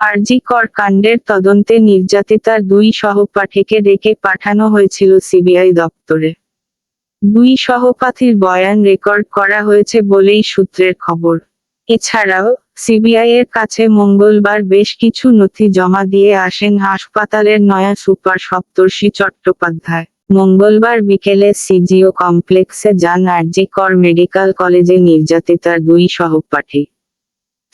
আরজিকর কাণ্ডের তদন্তে নির্যাতিতার দুই সহপাঠীকে ডেকে পাঠানো হয়েছিল সিবিআই দপ্তরে। দুই সহপাঠীর বয়ান রেকর্ড করা হয়েছে বলেই সূত্রের খবর। এছাড়াও, সিবিআই এর কাছে মঙ্গলবার বেশ কিছু নথি জমা দিয়ে আসেন হাসপাতালের নয়া সুপার সপ্তর্ষি চট্টোপাধ্যায়। মঙ্গলবার বিকেলে সিজিও কমপ্লেক্সে যান আরজিকর মেডিকেল কলেজে নির্যাতিতার দুই সহপাঠী।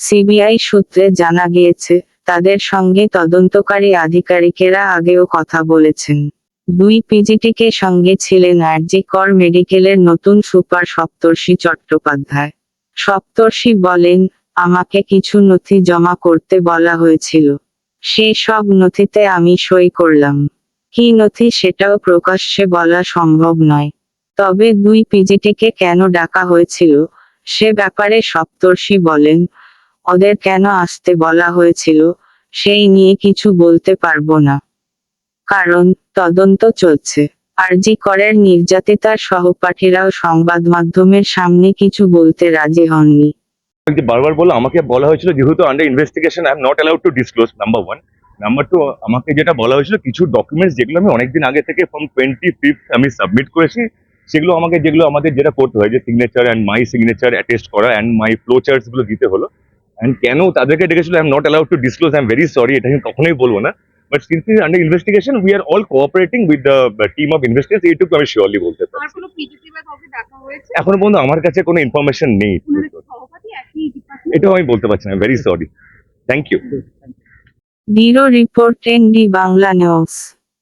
সিবিআই সূত্রে জানা গিয়েছে তাদের সঙ্গে তদন্তকারী আধিকারিকেরা আগেও কথা বলেছেন। দুই পিজিটিকে সঙ্গে ছিলেন আরজিকর মেডিকেলের নতুন সুপার সপ্তর্ষি চট্টোপাধ্যায়। সপ্তর্ষি বলেন, আমাকে কিছু নথি জমা করতে বলা হয়েছিল। সেই সব নথিতে আমি সই করলাম। কি নথি সেটাও প্রকাশ্যে বলা সম্ভব নয়। তবে দুই পিজিটিকে কেন ডাকা হয়েছিল, সে ব্যাপারে সপ্তর্ষি বলেন, ওদের কেন আসতে বলা হয়েছিল সেই নিয়ে কিছু বলতে পারব না। কারণ, তদন্ত চলছে। আরজি করের নির্যাতিতার সহপাঠীরাও সংবাদ মাধ্যমের সামনে কিছু বলতে রাজি হননি। বারবার বলো আমাকে বলা হয়েছিল, যেহেতু under investigation I am not allowed to disclose number one number two আমাকে যেটা বলা হয়েছিল, কিছু ডকুমেন্টস যেগুলো আমি অনেকদিন আগে থেকে ফ্রম টোয়েন্টি ফিফথ আমি সাবমিট করেছি, সেগুলো আমাকে, যেগুলো আমাদের যেটা করতে হয়, যে signature and my signature attest করা অ্যান্ড মাই ফ্লো গুলো দিতে হলো অ্যান্ড কেন তাদেরকে ডেকেছিল? I am not allowed to disclose I am very sorry এটা আমি কখনোই বলব না। But since is under investigation we are all cooperating with the team of investigation এইটুকু আমি শিওরলি বলতে পারি। এখনও পর্যন্ত আমার কাছে কোনো ইনফরমেশন নেই। এটাও আমি বলতে পারছি না very sorry thank you bureau report ND Bangla news